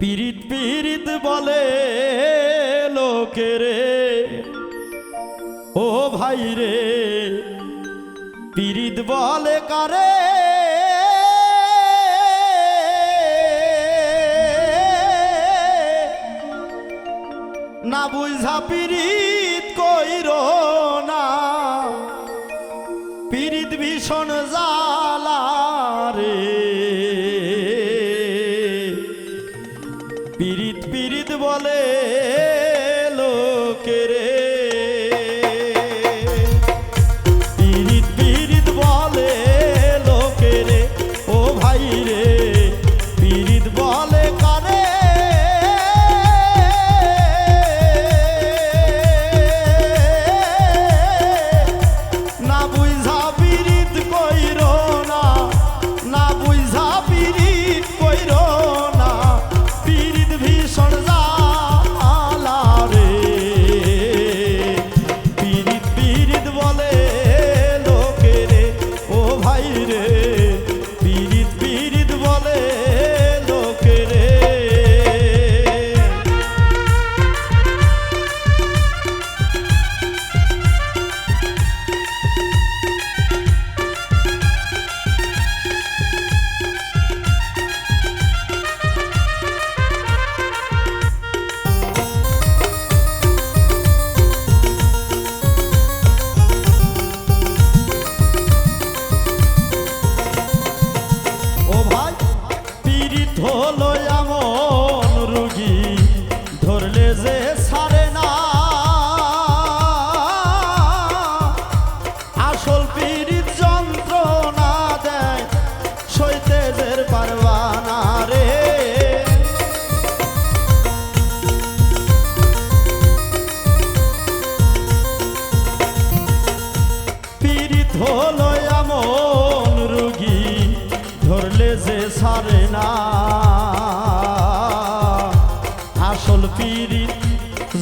পীড়িত পীড়িত বলে লোকে রে ও ভাই রে, পীড়িত বলে কারে? না বুঝা পীড়িত কইর না, পীড়িত ভীষণ যা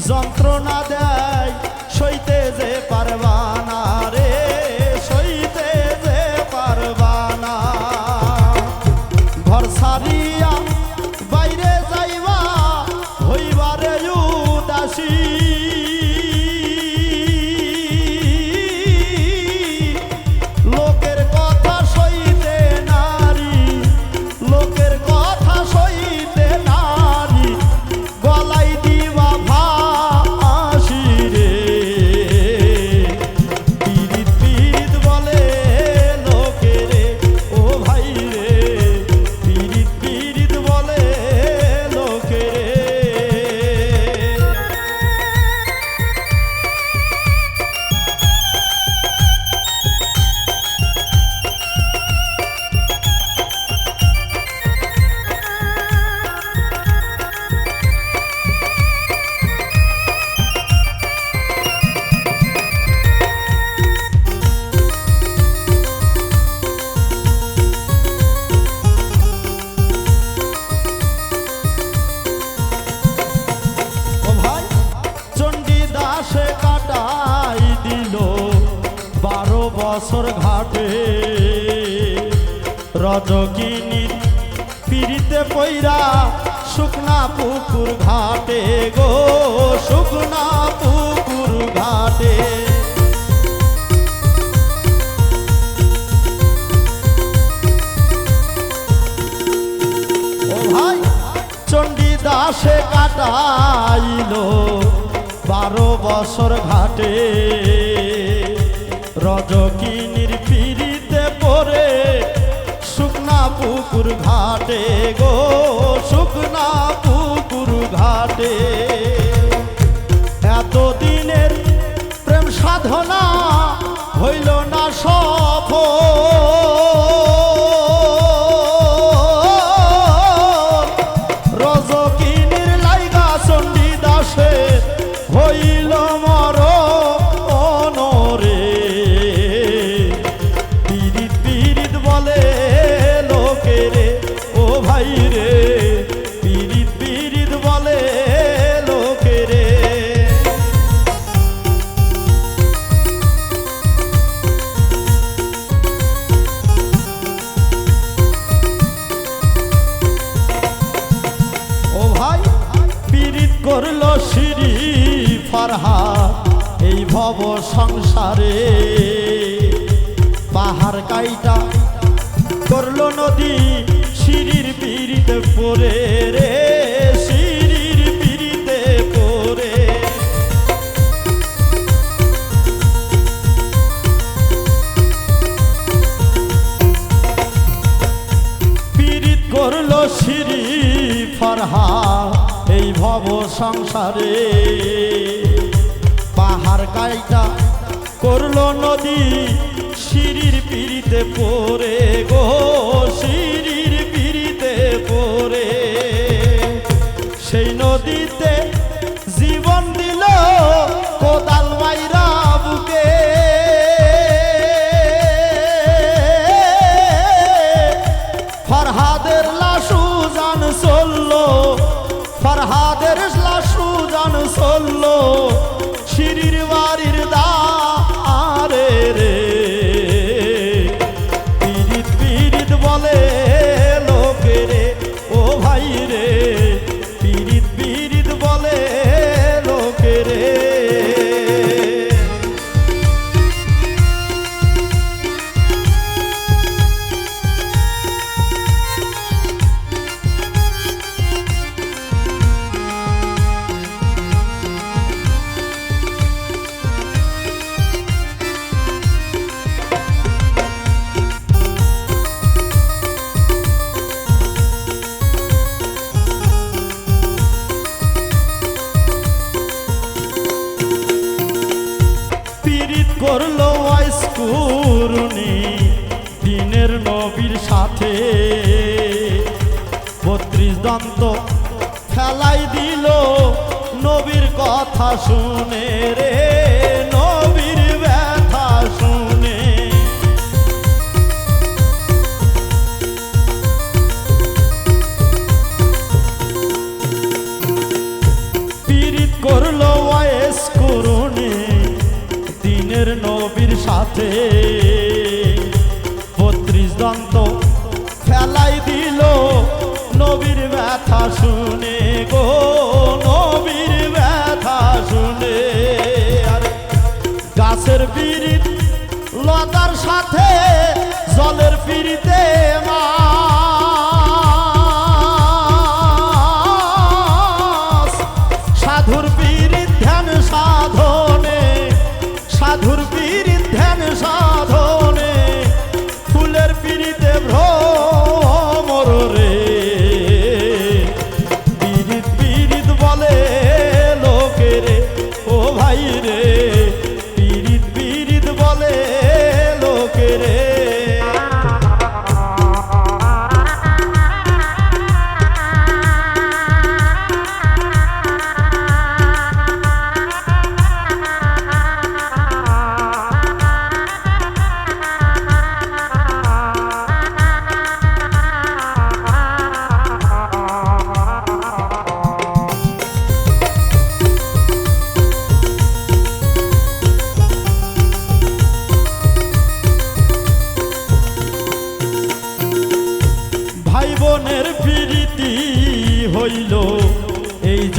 যন্ত্রণা দেয় সইতে যে পারবানা রে। আসর ঘাটে। রজকিনী পিড়িতে পৈরা শুকনা পুকুর ঘাটে গো, শুকনা পুকুর ঘাটে। ও ভাই, চণ্ডীদাসে কাটাইল, বারো বছর ঘাটে। পুকুর ঘাটে গো শুকনা পুকুর ঘাটে। ভাই রে পিরিত পিরিত বলে লোকে রে ও ভাই পিরিত করল সিঁড়ি ফারহা এই ভব সংসারে। পাহাড় কাইটা করল নদী সিঁড়ির পিড়িতে পড়ে রে, সিঁড়ির পিড়িতে পড়ে। পীড়িত করল সিঁড়ি ফরহা, এই ভব সংসারে। পাহাড় কাইটা করল নদী, সিঁড়ির পিড়িতে পড়ে গো সিঁড়ির দন্ত ফেলাই দিল নবীর কথা শুনে রে, নবীর ব্যথা শুনে। পীড়িত করল ওয়েস করুণে দিনের নবীর সাথে। বত্রিশ দন্ত নবীর ব্যথা শুনে গো, নবীর ব্যথা শুনে। আরে, গাছের পিড়িত লতার সাথে জলের পিড়িতে মাছ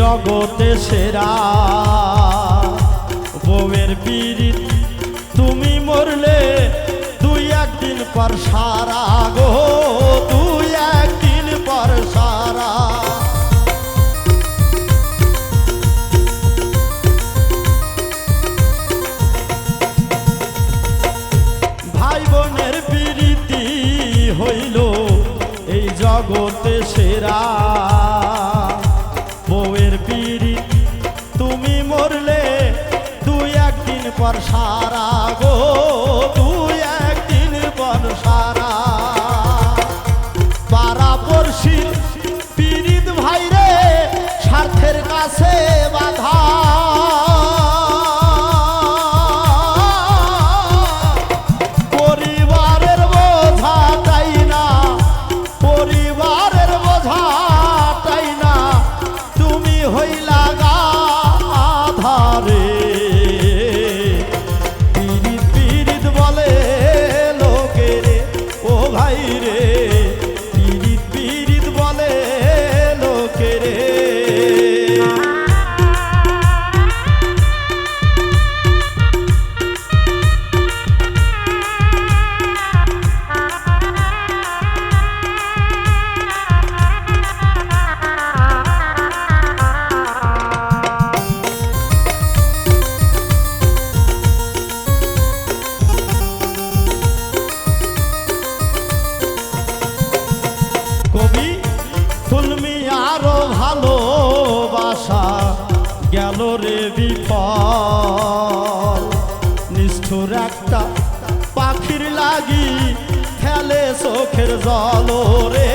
জগতে সেরা। বউয়ের পীড়িত, তুমি মরলে দুই একদিন পর সারা গো, দুই একদিন পর সারা। ভাই বোনের প্রীতি হইল এই জগতে সেরা। hayla রে নিষ্ঠুর একটা পাখির লাগি খেলে চোখের জল রে